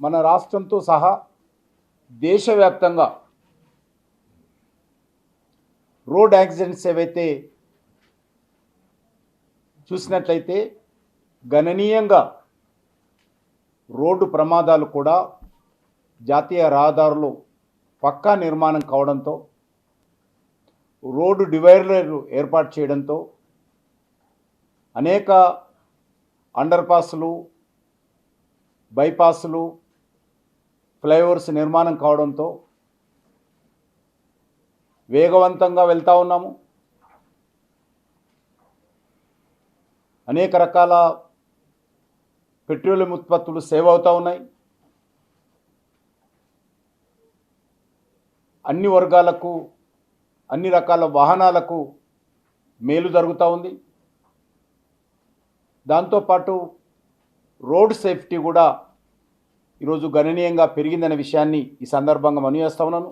మన రాష్ట్రంతో సహా దేశవ్యాప్తంగా రోడ్ యాక్సిడెంట్స్ ఏవైతే చూసినట్లయితే గణనీయంగా రోడ్డు ప్రమాదాలు కూడా జాతీయ రహదారులు పక్కా నిర్మాణం కావడంతో రోడ్డు డివైడర్లు ఏర్పాటు చేయడంతో అనేక అండర్ పాస్లు బైపాస్లు ఫ్లైఓవర్స్ నిర్మాణం కావడంతో వేగవంతంగా వెళ్తూ ఉన్నాము. అనేక రకాల పెట్రోలియం ఉత్పత్తులు సేవ్ అవుతూ ఉన్నాయి. అన్ని వర్గాలకు అన్ని రకాల వాహనాలకు మేలు జరుగుతూ ఉంది. దాంతోపాటు రోడ్ సేఫ్టీ కూడా ఈరోజు గణనీయంగా పెరిగిందనే విషయాన్ని ఈ సందర్భంగా మనవి ఉన్నాను.